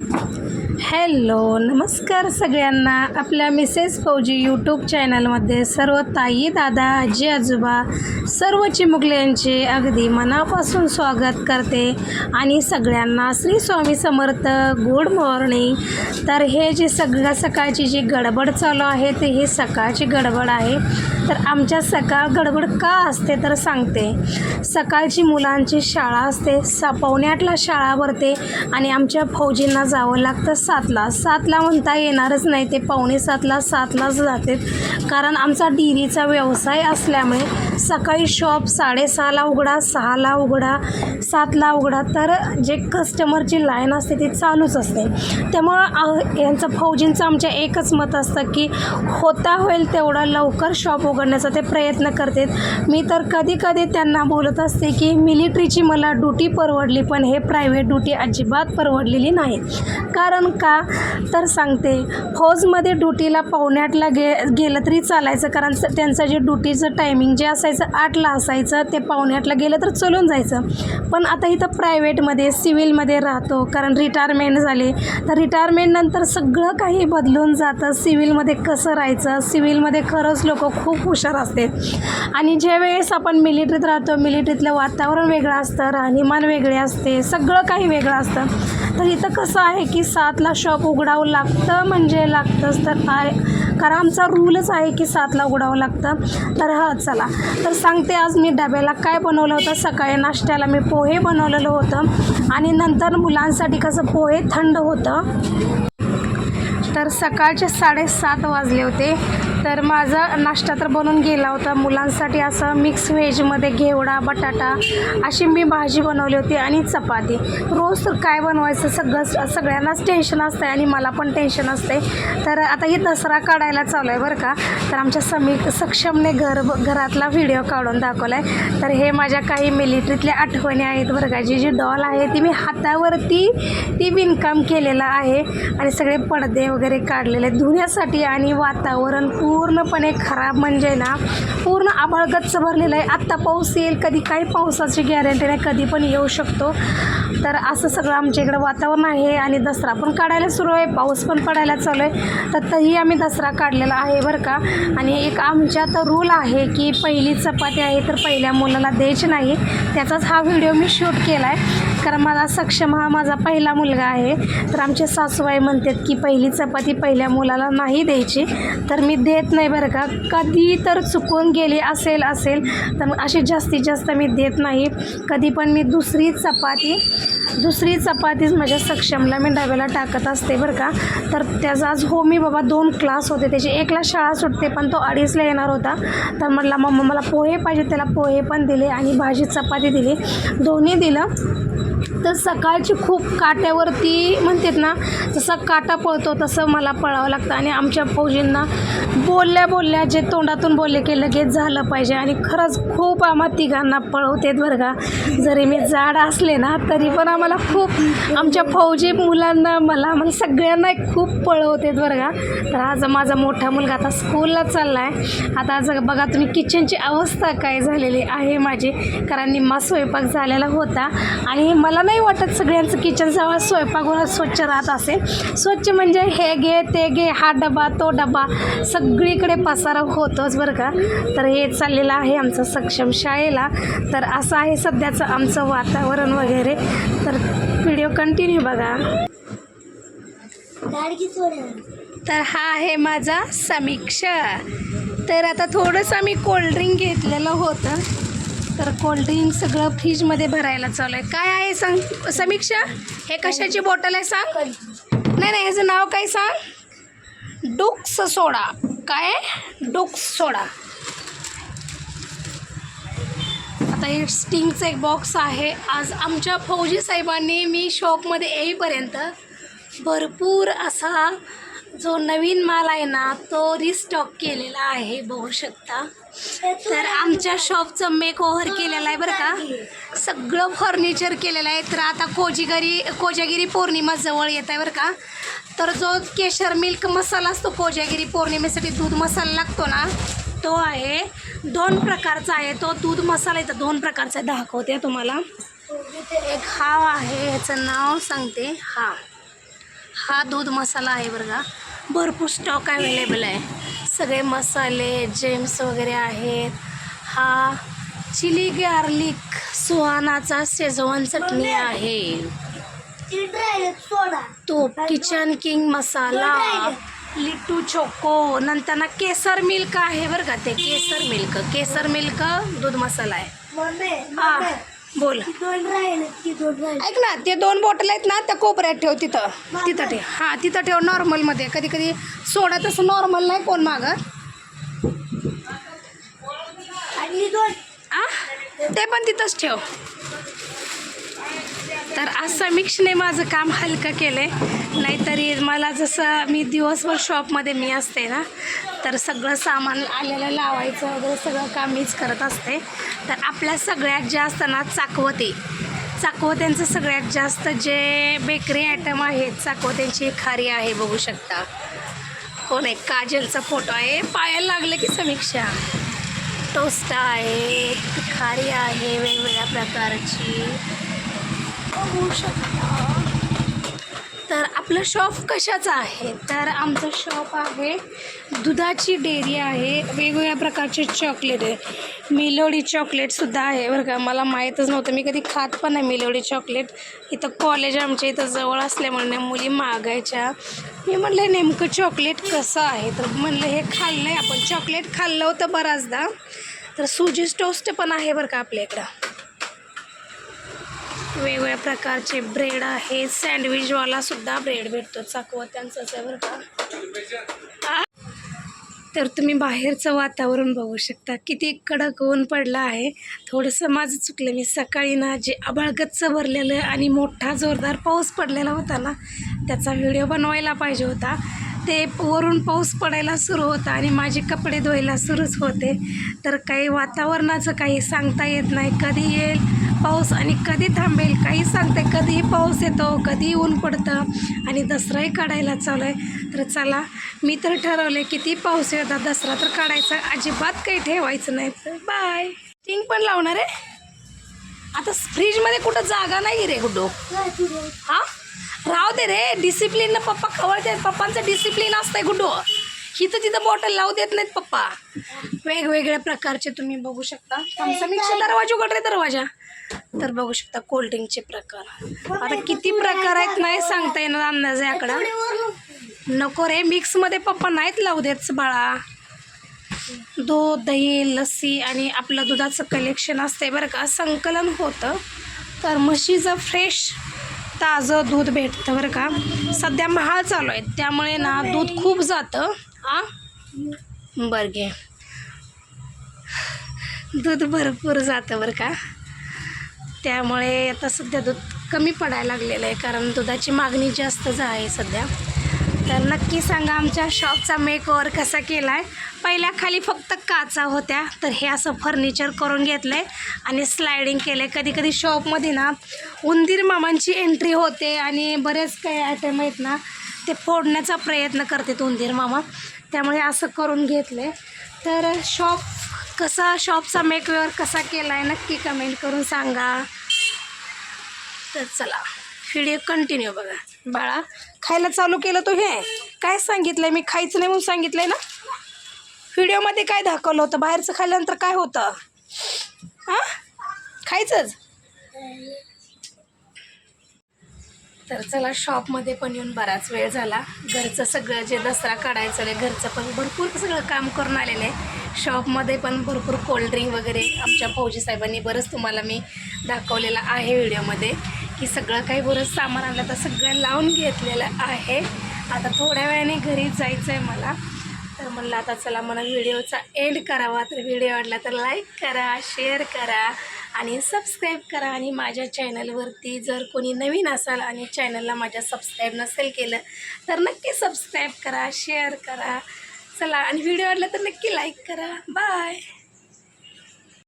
Hello नमस्कार सगळ्यांना. आपल्या मिसेस फौजी यूट्यूब चॅनलमध्ये सर्व ताई दादा आजी आजोबा सर्व चिमुकल्यांचे अगदी मनापासून स्वागत करते. आणि सगळ्यांना श्री स्वामी समर्थ गुड मॉर्निंग तर हे जे सगळं सकाळची जी गडबड चालू आहे ते ही सकाळची गडबड आहे. तर आमच्या सकाळ गडबड का असते तर सांगते. सकाळची मुलांची शाळा असते सा पावणे आठला शाळा भरते आणि आमच्या फौजींना जावं लागतं सातला. सातला म्हणता येणारच नाही ते पावणे सातला सातलाच जाते कारण आमचा डेअरीचा व्यवसाय असल्यामुळे सकाळी शॉप साडेसहाला उघडा सहाला उघडा सातला उघडा. तर जे कस्टमरची लाईन असते ती चालूच असते. त्यामुळं यांचं फौजींचं आमच्या एकच मत असतं की होता होईल तेवढा लवकर शॉप उघडण्याचा ते प्रयत्न करतात. मी तर कधी कधी त्यांना बोलत असते की मिलिटरीची मला ड्युटी परवडली पण हे प्रायव्हेट ड्युटी अजिबात परवडलेली नाही. कारण का? तर सांगते फौजमध्ये ड्युटीला पाहुण्यातला गे गेलं तरी चालायचं कारण त्यांचं जे ड्युटीचं टायमिंग जे असायचं आठला असायचं ते पावणे आठला गेलं तर चलून जायचं. पण आता इथं प्रायव्हेटमध्ये सिव्हिलमध्ये राहतो कारण रिटायरमेंट झाले. तर रिटायरमेंटनंतर सगळं काही बदलून जातं. सिव्हिलमध्ये कसं राहायचं? सिव्हिलमध्ये खरंच लोक खूप हुशार असते आणि ज्या वेळेस आपण मिलिटरीत राहतो मिलिटरीतलं वातावरण वेगळं असतं राहणीमान वेगळे असते सगळं काही वेगळं असतं. तर इथं कसं आहे की सातला शॉप उघडावं लागतं म्हणजे लागतंच. तर आहे कारण आमचा रूलच आहे की सातला उघडावं लागतं. तर हा चला. तर सांगते आज मी डब्याला काय बनवलं होतं. सकाळी नाश्त्याला मी पोहे बनवलेलं होतं. आणि नंतर मुलांसाठी कसं पोहे थंड होतं. तर सकाळचे साडेसात वाजले होते. तर माझा नाश्ता तर बनून गेला होता. मुलांसाठी असं मिक्स व्हेजमध्ये घेवडा बटाटा अशी मी भाजी बनवली होती आणि चपाती. रोज तर काय बनवायचं सगळं सगळ्यांनाच टेन्शन असतं आणि मला पण टेन्शन असते तर आता ही दसरा काढायला चालू आहे बरं का. तर आमच्या समी सक्षमने घर घरातला व्हिडिओ काढून दाखवला आहे तर हे माझ्या काही मिलिटरीतल्या आठवणी आहेत बरं का. जी जी डॉल आहे ती मी हातावरती ती विणकाम केलेलं आहे. आणि सगळे पडदे वगैरे काढलेले धुण्यासाठी आणि वातावरण पूर्णपणे खराब म्हणजे ना पूर्ण आबळगच्च भरलेलं आहे. आत्ता पाऊस येईल कधी काही पावसाची गॅरंटी नाही कधी पण येऊ शकतो. तर असं सगळं आमच्या इकडं वातावरण आहे आणि दसरा पण काढायला सुरू आहे पाऊस पण पडायला चालू आहे. तर तही आम्ही दसरा काढलेला आहे बरं का. आणि एक आमच्या तर रूल आहे की पहिली चपाती आहे तर पहिल्या मुलाला द्यायची नाही. त्याचाच हा व्हिडिओ मी शूट केला आहे कारण माझा सक्षम हा माझा पहिला मुलगा आहे. तर आमचे सासूबाई म्हणतात की पहिली चपाती पहिल्या मुलाला नाही द्यायची. तर मी देत नाही बरं का. कधी तर चुकून गेली असेल असेल तर मग अशी जास्तीत जास्त मी देत नाही. कधी पण मी दुसरी चपाती दुसरी चपातीच माझ्या सक्षमला मी डब्याला टाकत असते बरं का. तर त्याचा आज हो मी बाबा दोन क्लास होते. त्याची एकला शाळा सुटते पण तो अडीचला येणार होता. तर म्हटला मम्मा मला पोहे पाहिजे. त्याला पोहे पण दिले आणि भाजी चपाती दिली. दोन्ही दिलं. तर सकाळची खूप काट्यावरती म्हणतात ना जसा काटा पळतो तसं मला पळावं लागतं. आणि आमच्या फौजींना बोलल्या बोलल्या जे तोंडातून बोलले की लगेच झालं पाहिजे. आणि खरंच खूप आम्हा तिघांना पळवतेत बरं का. जरी मी जाड असले ना तरी पण आम्हाला खूप आमच्या फौजी मुलांना मला मला सगळ्यांना खूप पळवतेत बरं का. तर आज माझा मोठा मुलगा आता स्कूलला चालला आहे आता आज बघा तुम्ही किचनची अवस्था काय झालेली आहे माझी. कारण निम्मा स्वयंपाक झालेला होता. आणि मला नाही वाटत सगळ्यांचं किचन जवळ स्वयंपाकघर स्वच्छ राहत असेल. स्वच्छ म्हणजे हे घे ते घे हा डबा तो डबा सगळीकडे पसारा होतोच बरं का. तर हे चाललेलं आहे आमचं सक्षम शाळेला. तर असं आहे सध्याचं आमचं वातावरण वगैरे. तर व्हिडिओ कंटिन्यू बघा. तर हा आहे माझा समीक्षा. तर आता थोडंसं आम्ही कोल्ड्रिंक घेतलेलं होतं. तर कोल्ड्रिंक सगळं फ्रीजमध्ये भरायला चालू आहे. काय आहे सांग? समीक्षा हे कशाची बॉटल आहे सांग? नाही नाही ह्याचं नाव काय सांग? डुक्स सोडा. काय डुक्स सोडा. आता हे स्टिंगचं एक बॉक्स आहे. आज आमच्या फौजी साहेबांनी मी शॉपमध्ये येईपर्यंत भरपूर असा जो नवीन माल आहे ना तो रिस्टॉक केलेला आहे बघू शकता तर आमच्या शॉपचं मेक ओव्हर केलेलं आहे बरं का. सगळं फर्निचर केलेलं आहे. तर आता कोजीगरी कोजागिरी पौर्णिमा जवळ येत आहे बरं का. तर जो केशर मिल्क मसाला असतो कोजागिरी पौर्णिमेसाठी दूध मसाला लागतो ना तो आहे दोन प्रकारचा आहे. तो दूध मसाला इथं दोन प्रकारचा आहे. दाखवते तुम्हाला. एक हा आहे ह्याचं नाव सांगते. हा हा दूध मसाला आहे बरं का. भरपूर स्टॉक अवेलेबल आहे. सगळे मसाले जेम्स वगैरे आहेत. हा चिली गार्लिक सुहानाचा शेजवान चटणी आहे. तो किचन किंग मसाला लिट्टू चोको नंतर ना केसर मिल्क आहे बरं का ते. केसर मिल्क केसर मिल्क दूध मसाला आहे. हा. बोल. ती दोन राहिले ती दोन राहिले ऐक ना ते दोन बॉटल आहेत ना त्या कोपऱ्यात ठेव तिथं. तिथं ठेव. हां तिथं ठेव नॉर्मलमध्ये कधी कधी सोडा तसं नॉर्मल नाही कोण मागत आणि दोन. आ? ते पण तिथंच ठेव. तर आज समीक्षने माझं काम हलकं केलं आहे नाहीतरी मला जसं मी दिवसभर शॉपमध्ये मी असते ना तर सगळं सामान आलेलं लावायचं वगैरे सगळं काम मीच करत असते. तर आपल्या सगळ्यात जास्त ना चाकवते. चाकवत्यांचं सगळ्यात जास्त जे बेकरी आयटम आहेत चाकवत्यांची खारी आहे बघू शकता. कोण आहे? काजलचा फोटो आहे. पायाला लागलं की समीक्षा. टोस्ट आहे खारी आहे वेगवेगळ्या प्रकारची. बघू शकता तर आपलं शॉप कशाचं आहे? तर आमचं शॉप आहे दुधाची डेअरी आहे. वेगवेगळ्या प्रकारचे चॉकलेट आहे. मिलोडी चॉकलेटसुद्धा आहे बरं का. मला माहीतच नव्हतं. मी कधी खात पण नाही मिलोडी चॉकलेट इथं कॉलेज आमच्या इथं जवळ असल्यामुळे मुली मागायच्या. मी म्हणलं नेमकं चॉकलेट कसं आहे? तर म्हणलं हे खाल्लं आहे आपण. चॉकलेट खाल्लं होतं बराचदा तर सुजीस टोस्ट पण आहे बरं का आपल्या इकडं. वेगवेगळ्या प्रकारचे ब्रेड आहे. सँडविचवाला सुद्धा ब्रेड भेटतो. चाकवत त्यांचंच बरं का? तर तुम्ही बाहेरचं वातावरण बघू शकता. किती कडक ऊन पडलं आहे. थोडंसं माझं चुकलं. मी सकाळी ना जे आबाळगच्च भरलेलं आणि मोठा जोरदार पाऊस पडलेला होता ना त्याचा व्हिडिओ बनवायला पाहिजे होता. ते वरून पाऊस पडायला सुरू होता आणि माझे कपडे धुवायला सुरूच होते. तर काही वातावरणाचं काही सांगता येत नाही. कधी येईल पाऊस आणि कधी थांबेल काही सांगते. कधीही पाऊस येतो कधी ऊन पडतं आणि दसराही काढायला चालू आहे तर चला मी तर ठरवले किती पाऊस येतात दसरा तर काढायचा. अजिबात काही ठेवायचं नाही. तर बाय. टिंग पण लावणार आहे? आता फ्रीजमध्ये कुठं जागा नाही रे. दोन हा? राहू दे रे डिसिप्लिन पप्पा खवळते पप्पांचं डिसिप्लिन असतंय गुड्डू. हिथं तिथं बॉटल लावू देत नाहीत पप्पा वेगवेगळ्या प्रकारचे तुम्ही बघू शकता. मिक्सर दरवाजा उघड रे दरवाजा. तर बघू शकता कोल्ड्रिंकचे प्रकार. आता किती प्रकार आहेत नाही सांगता येणार अंदाज याकडं नको रे मिक्समध्ये पप्पा नाहीत लावू देत बाळा. दूध दही लस्सी आणि आपलं दुधाचं कलेक्शन असते बरं का. संकलन होतं. तर म्हशीचं फ्रेश ताजं दूध भेटतं बरं का. सध्या महाळ चालू आहे त्यामुळे ना दूध खूप जातं. आ? बरं घे. दूध भरपूर जातं बरं का. त्यामुळे आता सध्या दूध कमी पडायला लागलेलं आहे. कारण दुधाची मागणी जास्तच आहे सध्या. तर नक्की सांगा आमच्या शॉपचा मेकओवर कसा केला आहे पहिल्या खाली फक्त काचा होत्या. तर हे असं फर्निचर करून घेतलं आहे आणि स्लायडिंग केलं आहे कधी कधी शॉपमध्ये ना उंदीर मामांची एंट्री होते आणि बरेच काही आयटम आहेत ना ते फोडण्याचा प्रयत्न करतात उंदीर मामा. त्यामुळे असं करून घेतलं आहे तर शॉप कसा शॉपचा मेकवेअर कसा केला आहे नक्की कमेंट करून सांगा. तर चला व्हिडिओ कंटिन्यू बघा. बाळा खायला चालू केलं तो हे. काय सांगितलं आहे मी खायचं नाही म्हणून सांगितलं आहे ना? व्हिडिओमध्ये काय दाखवलं होतं? बाहेरचं खाल्ल्यानंतर काय होतं? हां? खायचंच. तर चला शॉपमध्ये पण येऊन बराच वेळ झाला. घरचं सगळं जे दसरा काढायचं आहे घरचं पण भरपूर सगळं काम करून आलेलं. आहे शॉपमध्ये पण भरपूर कोल्ड्रिंक वगैरे आमच्या फौजी साहेबांनी बरंच तुम्हाला मी दाखवलेलं आहे व्हिडिओमध्ये. की सगळं काही बरंच सामान आणलं तर सगळं लावून घेतलेलं आहे. आता थोड्या वेळाने घरी जायचं आहे मला. तर म्हणलं आता चला मला व्हिडिओचा एंड करावा. तर व्हिडिओ आवडला तर लाईक करा शेअर करा आणि सबस्क्राईब करा. आणि माझ्या चॅनलवरती जर कोणी नवीन असाल आणि चॅनलला माझ्या सबस्क्राईब नसेल केलं तर नक्की सबस्क्राईब करा शेअर करा. चला आणि व्हिडिओ आवडला तर नक्की लाईक करा. बाय